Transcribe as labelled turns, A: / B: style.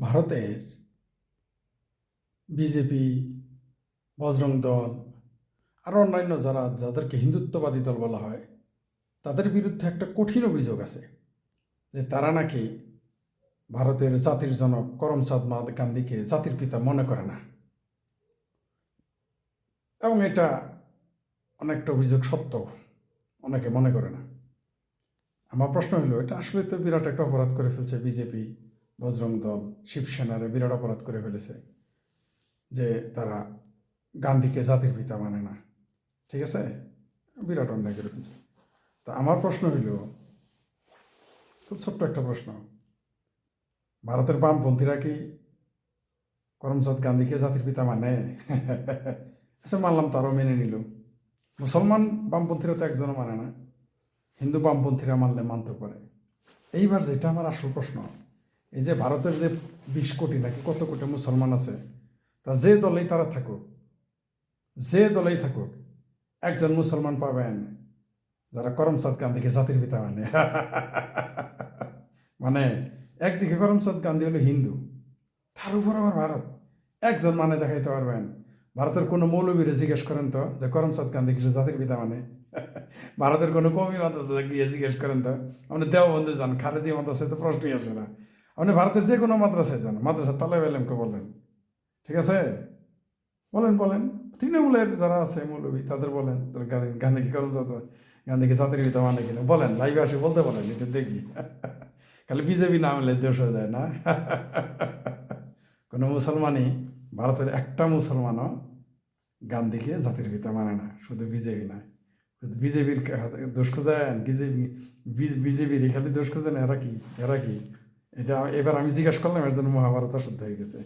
A: ভারতের বিজেপি, বজরং দল আরও অন্যান্য যারা, যাদেরকে হিন্দুত্ববাদী দল বলা হয়, তাদের বিরুদ্ধে একটা কঠিন অভিযোগ আছে যে তারা নাকি ভারতের জাতির জনক করমচাঁদ মাদ গান্ধীকে জাতির পিতা মনে করে না। এবং এটা অনেকটা অভিযোগ সত্য অনেকে মনে করে না। আমার প্রশ্ন হলো এটা আসলে তো বিরাট একটা অপরাধ করে ফেলছে বিজেপি বজরং দল শিবসেনারে বিরাট অপরাধ করে ফেলেছে যে তারা গান্ধীকে জাতির পিতা মানে না। ঠিক আছে? বিরাট অন্যায় করে ফেলছে। তা আমার প্রশ্ন হইল, খুব ছোট্ট একটা প্রশ্ন। ভারতের বামপন্থীরা কি করমচাঁদ গান্ধীকে জাতির পিতা মানে? আচ্ছা মানলাম তারও মেনে নিল। মুসলমান বামপন্থীরা তো একজনও মানে না। হিন্দু বামপন্থীরা মানলে মানতে পারে। এইবার যেটা আমার আসল প্রশ্ন এই যে ভারতের যে বিশ কোটি নাকি কত কোটি মুসলমান আছে, তা যে দলেই তারা থাকুক, যে দলেই থাকুক, একজন মুসলমান পাবেন, যারা করমচাঁদ গান্ধীকে জাতির পিতা মানে। মানে একদিকে করমচাঁদ গান্ধী হলো হিন্দু। তার উপর আবার ভারত, একজন মানে দেখাইতে পারবেন। ভারতের কোনো মৌলবীরে জিজ্ঞেস করেন তো, যে করমচাঁদ গান্ধী কিছু জাতির পিতা মানে। ভারতের কোনো কমি মাদ্রাসা গিয়ে জিজ্ঞেস করেন তো, আপনি দেওবন্দে যান, খারেজি মাদ্রাসায় তো প্রশ্নই আসে না। আপনি ভারতের যে কোনো মাদ্রাসায় যান মাদ্রাসা তালেব এলেমকে বলেন, ঠিক আছে? বলেন বলেন। তৃণমূলের যারা আছে মৌলবী তাদের বলেন গান্ধী গান্ধীকে করমচাঁদ গান্ধীকে জাতির পিতা মানে কিনা বলেন, লাইভে আসে বলতে বলেন এটা দেখি। খালি বিজেপি নাম এলে দোষ হয়ে যায় না। কোনো মুসলমানই, ভারতের একটা মুসলমানও গান্ধীকে জাতির পিতা মানে না, শুধু বিজেপি না। শুধু বিজেপির দোষ খোঁজেন বিজেপি বিজেপির খালি দোষ খোঁজেন এরা কি? এরা কি? এটা এবার আমি জিজ্ঞাসা করলাম এর জন্য মহাভারত শুদ্ধ হয়ে গেছে।